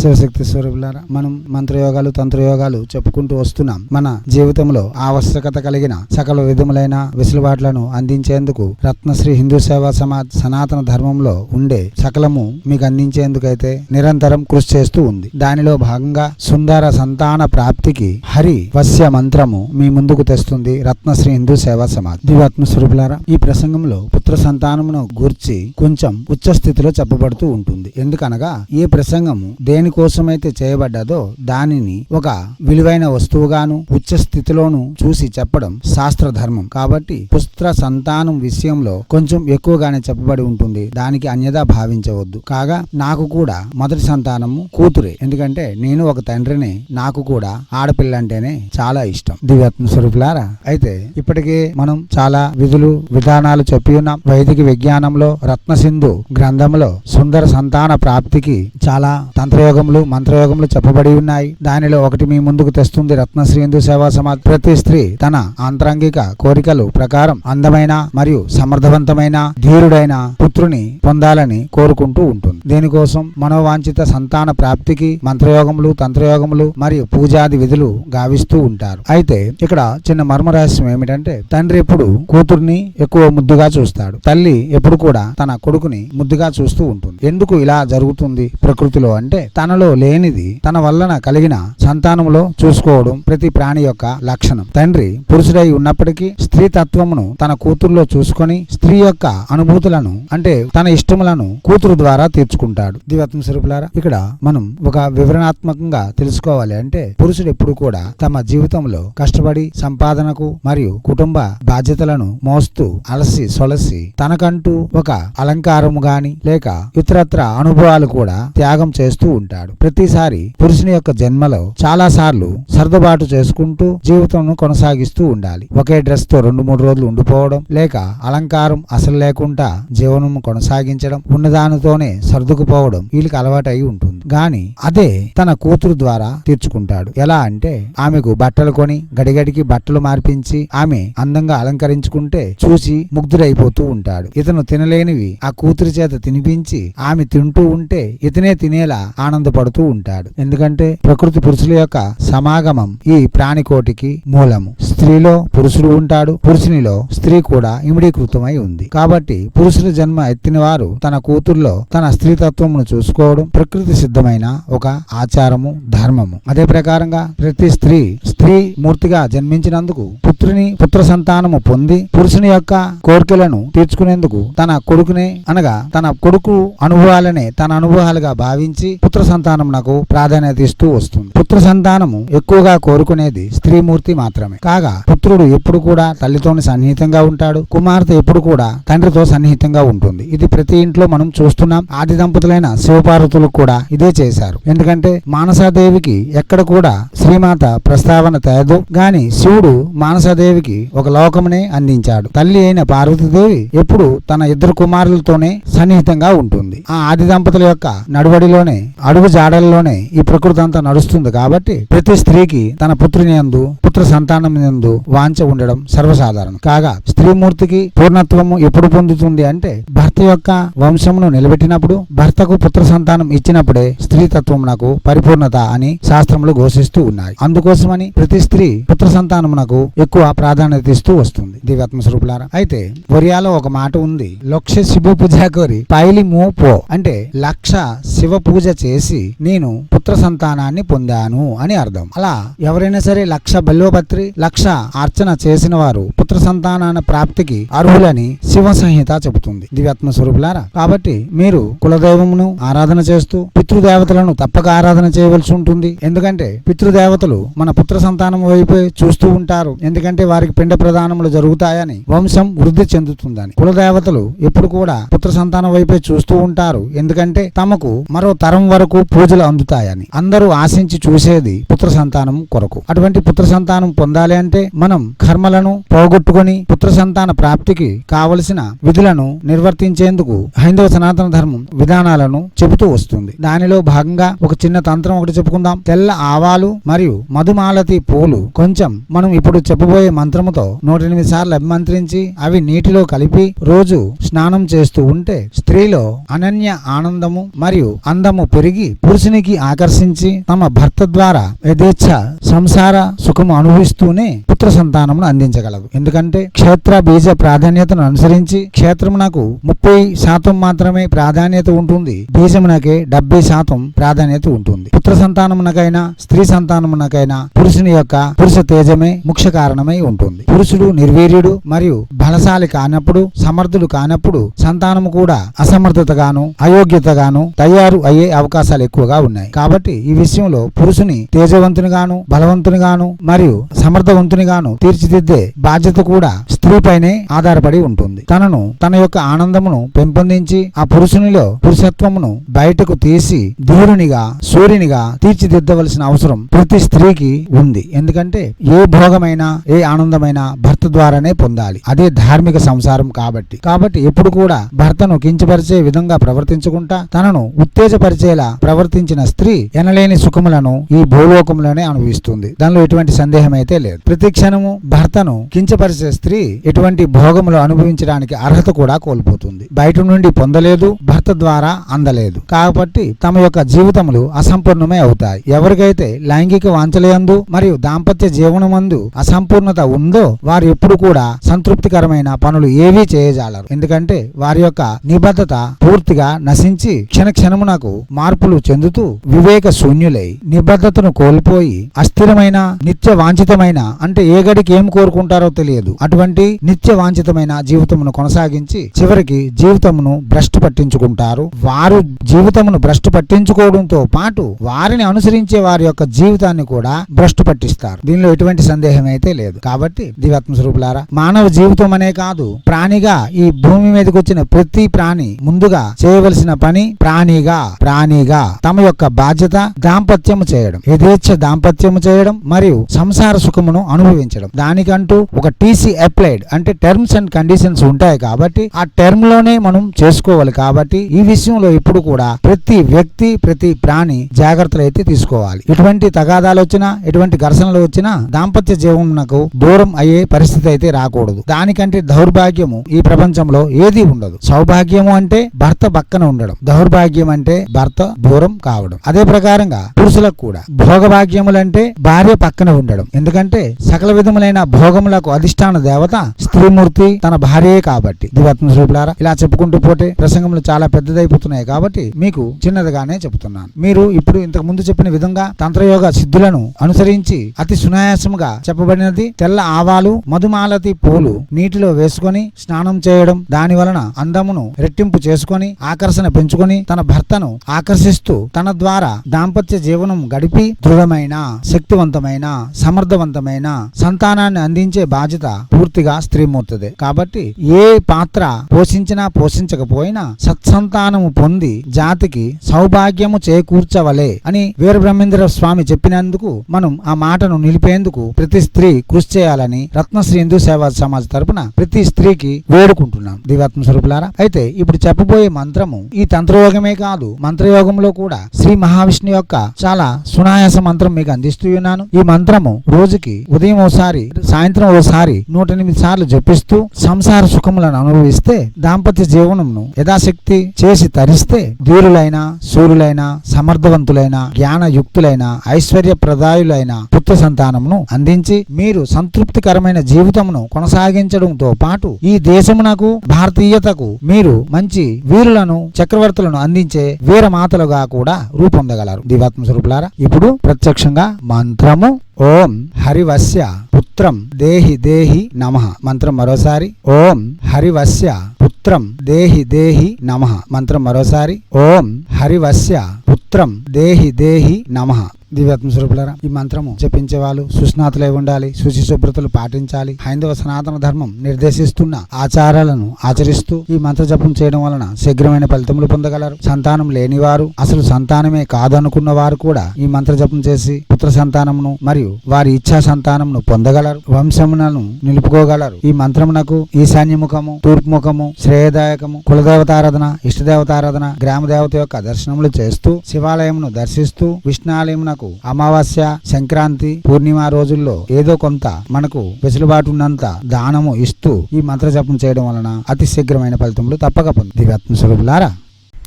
శివశక్తి స్వరూపులారా మనం మంత్రయోగాలు తంత్రయోగాలు చెప్పుకుంటూ వస్తున్నాం. మన జీవితంలో ఆవశ్యకత కలిగిన సకల విధములైన వెసులుబాట్లను అందించేందుకు రత్నశ్రీ హిందూ సేవా సమాజ్ సనాతన ధర్మంలో ఉండే సకలము మీకు అందించేందుకైతే నిరంతరం కృషి చేస్తూ ఉంది. దానిలో భాగంగా సుందర సంతాన ప్రాప్తికి హరి వశ్య మంత్రము మీ ముందుకు తెస్తుంది రత్నశ్రీ హిందూ సేవా సమాజ్. దివాత్మ స్వరూపులారా ఈ ప్రసంగంలో పుత్ర సంతానమును గూర్చి కొంచెం ఉచ్చ స్థితిలో చెప్పబడుతూ ఉంటుంది. ఎందుకనగా ఏ ప్రసంగము దేనికోసమైతే చేయబడ్డదో దానిని ఒక విలువైన వస్తువుగాను ఉచ్చ స్థితిలోను చూసి చెప్పడం శాస్త్ర ధర్మం కాబట్టి పుత్ర సంతానం విషయంలో కొంచెం ఎక్కువగానే చెప్పబడి ఉంటుంది. దానికి అన్యదా భావించవద్దు. కాగా నాకు కూడా మొదటి సంతానము కూతురే. ఎందుకంటే నేను ఒక తండ్రిని నాకు కూడా ఆడపిల్ల అంటేనే చాలా ఇష్టం. దివ్యాత్మ స్వరూపులారా అయితే ఇప్పటికే మనం చాలా విధులు విధానాలు చెప్పి ఉన్నాం. వైదిక విజ్ఞానంలో రత్నసింధు గ్రంథంలో సుందర సంతాన ప్రాప్తికి చాలా తంత్రయోగములు మంత్రయోగములు చెప్పబడి ఉన్నాయి. దానిలో ఒకటి మీ ముందుకు తెస్తుంది రత్నశ్రీ హిందూ సేవా సమాజ్. ప్రతి స్త్రీ తన ఆంతరంగిక కోరికలు ప్రకారం అందమైన మరియు సమర్థవంతమైన ధీరుడైన పుత్రుని పొందాలని కోరుకుంటూ ఉంటుంది. దీనికోసం మనోవాంఛిత సంతాన ప్రాప్తికి మంత్రయోగములు తంత్రయోగములు మరియు పూజాది విధులు గావిస్తూ ఉంటారు. అయితే ఇక్కడ చిన్న మర్మ రహస్యం ఏమిటంటే తండ్రి ఎప్పుడు కూతుర్ని ఎక్కువ ముద్దుగా చూస్తాడు. తల్లి ఎప్పుడు కూడా తన కొడుకుని ముద్దుగా చూస్తూ ఉంటుంది. ఎందుకు ఇలా జరుగుతుంది ప్రకృతిలో అంటే తనలో లేనిది తన వలన కలిగిన సంతానములో చూసుకోవడం ప్రతి ప్రాణి యొక్క లక్షణం. తండ్రి పురుషుడై ఉన్నప్పటికీ స్త్రీ తత్వమును తన కూతురులో చూసుకొని స్త్రీ యొక్క అనుభూతులను అంటే తన ఇష్టములను కూతురు ద్వారా తీర్చుకుంటాడు. దివత్మ స్వరూపులారా ఇక్కడ మనం ఒక వివరణాత్మకంగా తెలుసుకోవాలి అంటే పురుషుడు ఎప్పుడు కూడా తమ జీవితంలో కష్టపడి సంపాదనకు మరియు కుటుంబ బాధ్యతలను మోస్తూ అలసి సొలసి తనకంటూ ఒక అలంకారము గాని లేక ఇతరత్ర అనుభవాలు కూడా త్యాగం చేస్తూ ఉంటాడు. ప్రతిసారి పురుషుని యొక్క జన్మలో చాలా సార్లు సర్దుబాటు చేసుకుంటూ జీవితం కొనసాగిస్తూ ఉండాలి. ఒకే డ్రెస్తో రెండు మూడు రోజులు ఉండిపోవడం లేక అలంకారం అసలు లేకుండా జీవనం కొనసాగించడం ఉన్నదానితోనే సర్దుకుపోవడం వీళ్ళకి అలవాటై ఉంటుంది. గాని అదే తన కూతురు ద్వారా తీర్చుకుంటాడు. ఎలా అంటే ఆమెకు బట్టలు కొని గడిగడికి బట్టలు మార్పించి ఆమె అందంగా అలంకరించుకుంటే చూసి ముగ్ధుడైపోతూ ఉంటాడు. ఇతను తినలేనివి ఆ కూతురి చేత తినిపించి ఆమె తింటూ ఉంటే ఇతనే తినేలా ఆనందపడుతూ ఉంటాడు. ఎందుకంటే ప్రకృతి పురుషుల యొక్క సమాగమం ఈ ప్రాణికోటికి మూలము. స్త్రీలో పురుషుడు ఉంటాడు పురుషునిలో స్త్రీ కూడా ఇమిడీకృతమై ఉంది. కాబట్టి పురుషుల జన్మ ఎత్తిన వారు తన కూతుర్లో తన స్త్రీతత్వమును చూసుకోవడం ప్రకృతి సిద్ధమైన ఒక ఆచారము ధర్మము. అదే ప్రకారంగా ప్రతి స్త్రీ స్త్రీ మూర్తిగా జన్మించినందుకు పుత్రుని పుత్ర సంతానము పొంది పురుషుని యొక్క కోరికలను తీర్చుకునేందుకు తన కొడుకునే అనగా తన కొడుకు అనుభవాలనే తన అనుభవాలుగా భావించి పుత్ర సంతానం నాకు ప్రాధాన్యత ఇస్తూ వస్తుంది. పుత్ర సంతానము ఎక్కువగా కోరుకునేది స్త్రీమూర్తి మాత్రమే. కాగా పుత్రుడు ఎప్పుడు కూడా తల్లితోని సన్నిహితంగా ఉంటాడు. కుమార్తె ఎప్పుడు కూడా తండ్రితో సన్నిహితంగా ఉంటుంది. ఇది ప్రతి ఇంట్లో మనం చూస్తున్నాం. ఆది దంపతులైన శివపార్వతులు కూడా ఇదే చేశారు. ఎందుకంటే మానసాదేవికి ఎక్కడ కూడా శ్రీమాత ప్రస్తావన తేదు. గాని శివుడు మానసాదేవికి ఒక లోకమునే అందించాడు. తల్లి అయిన పార్వతీదేవి ఎప్పుడు తన ఇద్దరు కుమారులతోనే సన్నిహితంగా ఉంటుంది. ఆ ఆది దంపతుల యొక్క నడువడిలోనే అడుగు జాడల్లోనే ఈ ప్రకృతి అంతా నడుస్తుంది కాబట్టి ప్రతి స్త్రీకి తన పుత్రుని ఎందు పుత్ర సంతానం ఎందు వాంచ ఉండడం సర్వసాధారణం. కాగా స్త్రీమూర్తికి పూర్ణత్వము ఎప్పుడు పొందుతుంది అంటే భర్త యొక్క వంశమును నిలబెట్టినప్పుడు భర్తకు పుత్ర సంతానం ఇచ్చినప్పుడే స్త్రీ తత్వమునకు పరిపూర్ణత అని శాస్త్రములు ఘోషిస్తూ ఉన్నాయి. అందుకోసమని ప్రతి స్త్రీ పుత్ర సంతానమునకు ఎక్కువ ప్రాధాన్యత ఇస్తూ వస్తుంది. దివ్యాత్మ స్వరూపులారా అయితే ఒరియాలో ఒక మాట ఉంది. లక్ష శివ పూజ కోరి పైలి మోపో అంటే లక్ష శివ పూజ చేసి నేను పుత్ర సంతానాన్ని పొందాను అని అర్థం. అలా ఎవరైనా సరే లక్ష బల్లోపత్రి లక్ష అర్చన చేసిన వారు పుత్ర సంతానాన ప్రాప్తికి అర్హులని శివ సంహిత చెబుతుంది. దివ్యాత్మ స్వరూపులారా కాబట్టి మీరు కులదైవమును ఆరాధన చేస్తూ పితృదేవతలను తప్పక ఆరాధన చేయవలసి ఉంటుంది. ఎందుకంటే పితృదేవతలు మన పుత్ర సంతానం వైపు చూస్తూ ఉంటారు. ఎందుకంటే వారికి పిండ ప్రదానములు జరుగుతాయని వంశం వృద్ధి చెందుతుంది ఉంటుందని కులదేవతలు ఎప్పుడు కూడా పుత్ర సంతానం వైపే చూస్తూ ఉంటారు. ఎందుకంటే తమకు మరో తరం వరకు పూజలు అందుతాయని. అందరూ ఆశించి చూసేది పుత్ర సంతానం కొరకు. అటువంటి పుత్ర సంతానం పొందాలి అంటే మనం కర్మలను పోగొట్టుకుని పుత్ర సంతాన ప్రాప్తికి కావలసిన విధులను నిర్వర్తించేందుకు హైందవ సనాతన ధర్మం విధానాలను చెబుతూ వస్తుంది. దానిలో భాగంగా ఒక చిన్న తంత్రం ఒకటి చెప్పుకుందాం. తెల్ల ఆవాలు మరియు మధుమాలతి పూలు కొంచెం మనం ఇప్పుడు చెప్పబోయే మంత్రముతో నూట ఎనిమిది సార్లు అభిమంత్రించి అవి నీటిలో కలిపి రోజు స్నానం చేస్తూ ఉంటే స్త్రీలో అనన్య ఆనందము మరియు అందము పెరిగి పురుషునికి ఆకర్షించి తమ భర్త ద్వారా యథేచ్ఛ సంసార సుఖము అనుభవిస్తూనే పుత్ర సంతానమును అందించగలదు. ఎందుకంటే క్షేత్ర బీజ ప్రాధాన్యతను అనుసరించి క్షేత్రమునకు ముప్పై శాతం మాత్రమే ప్రాధాన్యత ఉంటుంది. బీజమునకే డెబ్బై శాతం ప్రాధాన్యత ఉంటుంది. పుత్ర సంతానమునకైనా స్త్రీ సంతానమునకైనా పురుషుని యొక్క పురుష తేజమే ముఖ్య కారణమై ఉంటుంది. పురుషుడు నిర్వీర్యుడు మరియు బలశాలి కానప్పుడు సమర్థుడు కానప్పుడు సంతానము కూడా అసమర్థతగాను అయోగ్యతగాను తయారు అయ్యే అవకాశాలు ఎక్కువగా ఉన్నాయి. కాబట్టి ఈ విషయంలో పురుషుని తేజవంతునిగాను బలవంతునిగాను మరియు సమర్థవంతునిగాను తీర్చిదిద్దే బాధ్యత కూడా స్త్రీపైనే ఆధారపడి ఉంటుంది. తనను తన యొక్క ఆనందమును పెంపొందించి ఆ పురుషునిలో పురుషత్వమును బయటకు తీసి ధీరునిగా సూర్యునిగా తీర్చిదిద్దవలసిన అవసరం ప్రతి స్త్రీకి ఉంది. ఎందుకంటే ఏ భోగమైనా ఏ ఆనందమైనా భర్త ద్వారానే పొందాలి. అదే ధార్మిక సంసారం కాబట్టి. కాబట్టి ఎప్పుడు కూడా భర్తను కించపరిచే విధంగా ప్రవర్తించుకుంటా తనను ఉత్తేజపరిచేలా ప్రవర్తించిన స్త్రీ ఎనలేని సుఖములను ఈ భూలోకంలోనే అనుభవిస్తుంది. దానిలో ఎటువంటి సందేహం అయితే లేదు. ప్రతి క్షణము భర్తను కించపరిచే స్త్రీ ఎటువంటి భోగములు అనుభవించడానికి అర్హత కూడా కోల్పోతుంది. బయట నుండి పొందలేదు భర్త ద్వారా అందలేదు. కాబట్టి తమ యొక్క జీవితములు అసంపూర్ణమే అవుతాయి. ఎవరికైతే లైంగిక వాంఛలయందు మరియు దాంపత్య జీవనమందు అసంపూర్ణత ఉందో వారు ఎప్పుడు కూడా సంతృప్తికరమైన పనులు ఏవి చేయజాలరు. ఎందుకంటే వారి యొక్క నిబద్ధత పూర్తిగా నశించి క్షణ క్షణమునకు మార్పులు చెందుతూ వివేక శూన్యులై నిబద్ధతను కోల్పోయి అస్థిరమైన నిత్య వాంఛితమైన అంటే ఏ గడికి ఏం కోరుకుంటారో తెలియదు. అటువంటి నిత్య వాంఛితమైన జీవితమును కొనసాగించి చివరికి జీవితమును భ్రష్టు పట్టించుకుంటారు. వారు జీవితమును భ్రష్టు పట్టించుకోవడంతో పాటు వారిని అనుసరించే వారి యొక్క జీవితాన్ని కూడా భ్రష్టు పట్టిస్తారు. దీనిలో ఎటువంటి సందేహం అయితే లేదు. కాబట్టి దివాత్మ స్వరూపులారా మానవ జీవితం అనే కాదు ప్రాణిగా ఈ భూమి మీదకి వచ్చిన ప్రతి ప్రాణి ముందుగా చేయవలసిన పని ప్రాణిగా ప్రాణిగా తమ యొక్క బాధ్యత దాంపత్యము చేయడం. యథేచ్ఛ దాంపత్యము చేయడం మరియు సంసార సుఖమును అనుభవించడం. దానికంటూ ఒక టీసీ అప్లైడ్ అంటే టర్మ్స్ అండ్ కండిషన్స్ ఉంటాయి కాబట్టి ఆ టర్మ్లోనే మనం చేసుకోవాలి కాబట్టి ఈ విషయంలో ఇప్పుడు కూడా ప్రతి వ్యక్తి ప్రతి ప్రాణి జాగ్రత్తలు అయితే తీసుకోవాలి. ఎటువంటి తగాదాలు వచ్చినా ఎటువంటి ఘర్షణలు వచ్చినా దాంపత్య జీవనకు దూరం అయ్యే పరిస్థితి అయితే రాకూడదు. దానికంటే దౌర్భాగ్యం సౌభాగ్యము ఈ ప్రపంచంలో ఏది ఉండదు. సౌభాగ్యము అంటే భర్త పక్కన ఉండడం. దౌర్భాగ్యం అంటే భర్త దూరం కావడం. అదే ప్రకారంగా పురుషులకు కూడా భోగభాగ్యములంటే భార్య పక్కన ఉండడం. ఎందుకంటే సకల విధములైన భోగములకు అధిష్టాన దేవత స్త్రీమూర్తి తన భార్యే కాబట్టి. దివాత్మ స్వరూపులారా ఇలా చెప్పుకుంటూ పోతే ప్రసంగములు చాలా పెద్దదైపోతున్నాయి కాబట్టి మీకు చిన్నదిగానే చెబుతున్నాను మీరు ఇప్పుడు ఇంతకు ముందు చెప్పిన విధంగా తంత్రయోగ సిద్ధులను అనుసరించి అతి సునాయాసముగా చెప్పబడినది తెల్ల ఆవాలు మధుమాలతి పూలు నీటిలో వేసుకొని స్నానం చేయడం దాని వలన అందమును రెట్టింపు చేసుకొని ఆకర్షణ పెంచుకొని తన భర్తను ఆకర్షిస్తూ తన ద్వారా దాంపత్య జీవనం గడిపి దృఢమైన శక్తివంతమైన సమర్థవంతమైన సంతానాన్ని అందించే బాధ్యత పూర్తిగా స్త్రీమూర్తిదే. కాబట్టి ఏ పాత్ర పోషించినా పోషించకపోయినా సత్సంతానము పొంది జాతికి సౌభాగ్యము చేకూర్చవలే అని వీరబ్రహ్మేంద్ర స్వామి చెప్పినందుకు మనం ఆ మాటను నిలిపేందుకు ప్రతి స్త్రీ కృషి చేయాలని రత్నశ్రీ హిందూ సేవా సమాజ్ తరపున ప్రతి స్త్రీకి వేడుకుంటున్నాం. దివాత్మ స్వరూపులారా అయితే ఇప్పుడు చెప్పబోయే మంత్రము ఈ తంత్రయోగమే కాదు మంత్రయోగంలో కూడా శ్రీ మహావిష్ణు యొక్క చాలా సునాయాస మంత్రం మీకు అందిస్తూ ఉన్నాను. ఈ మంత్రము రోజుకి ఉదయం ఓసారి సాయంత్రం ఓసారి నూట ఎనిమిది సార్లు జపిస్తూ సంసార సుఖములను అనుభవిస్తే దాంపత్య జీవనమును యథాశక్తి చేసి తరిస్తే ధీరులైన సూర్యులైన సమర్థవంతులైన జ్ఞానయుక్తులైన ఐశ్వర్యప్రదాయులైన పుత్ర సంతానమును అందించి మీరు సంతృప్తికరమైన జీవితమును కొనసాగించడంతో పాటు ఈ దేశమునకు భారతీయతకు మీరు మంచి వీరులను చక్రవర్తులను అందించే వీరమాతలుగా కూడా రూపొందగలరు. దివాత్మ స్వరూపులారా ఇప్పుడు ప్రత్యక్షంగా మంత్రము ఓం హరివస్య పుత్రం దేహి దేహి నమ. మంత్రం మరోసారి ఓం హరివస్య పుత్రం దేహి దేహి నమ. మంత్రం మరోసారి ఓం హరివస్య పుత్రం దేహి దేహి నమ. దివ్యాత్మ స్వరూపులరా ఈ మంత్రము జపించే వాళ్ళు సుస్నాతులై ఉండాలి శుచి శుభ్రతలు పాటించాలి. హైందవ సనాతన ధర్మం నిర్దేశిస్తున్న ఆచారాలను ఆచరిస్తూ ఈ మంత్ర జపం చేయడం వలన శీఘ్రమైన ఫలితములు పొందగలరు. సంతానం లేనివారు అసలు సంతానమే కాదనుకున్న వారు కూడా ఈ మంత్ర జపం చేసి పుత్ర సంతానమును మరియు వారి ఇచ్ఛా సంతానమును పొందగలరు. వంశములను నిలుపుకోగలరు. ఈ మంత్రమునకు ఈశాన్య ముఖము తూర్పు ముఖము శ్రేయదాయకము కులదేవతారాధన ఇష్టదేవతారాధన గ్రామ దేవత యొక్క దర్శనములు చేస్తూ శివాలయమును దర్శిస్తూ విష్ణాలయమునకు అమావాస్య సంక్రాంతి పూర్ణిమ రోజుల్లో ఏదో కొంత మనకు వెసులుబాటు ఉన్నంత దానము ఇస్తూ ఈ మంత్ర జపం చేయడం వలన అతి శీఘ్రమైన ఫలితములు తప్పక పొంది దివ్యాత్మ స్వరూపులారా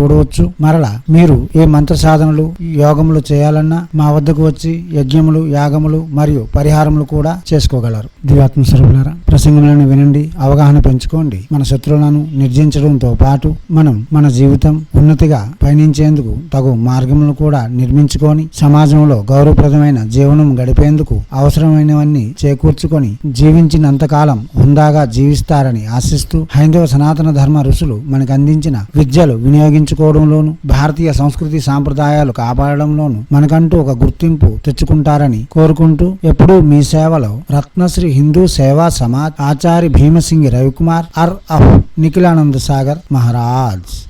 చూడవచ్చు. మరలా మీరు ఏ మంత్ర సాధనలు యోగములు చేయాలన్నా మా వద్దకు వచ్చి యజ్ఞములు యాగములు మరియు పరిహారములు కూడా చేసుకోగలరు. దివాత్మ స్వరూపులారా ప్రసంగములను వినండి అవగాహన పెంచుకోండి. మన శత్రువులను నిర్జించడంతో పాటు మనం మన జీవితం ఉన్నతిగా పయనించేందుకు తగు మార్గములను కూడా నిర్మించుకొని సమాజంలో గౌరవప్రదమైన జీవనం గడిపేందుకు అవసరమైనవన్నీ చేకూర్చుకొని జీవించినంతకాలం హుందాగా జీవిస్తారని ఆశిస్తూ హైందవ సనాతన ధర్మ ఋషులు మనకు అందించిన విద్యలు వినియోగించు వినియోగించుకోవడంలోను భారతీయ సంస్కృతి సాంప్రదాయాలు కాపాడడంలోను మనకంటూ ఒక గుర్తింపు తెచ్చుకుంటారని కోరుకుంటూ ఎప్పుడూ మీ సేవలో రత్నశ్రీ హిందూ సేవా సమాజ్ ఆచార్య భీమసింగి రవికుమార్ అర్ అఫ్ నిఖిలానంద సాగర్ మహారాజ్.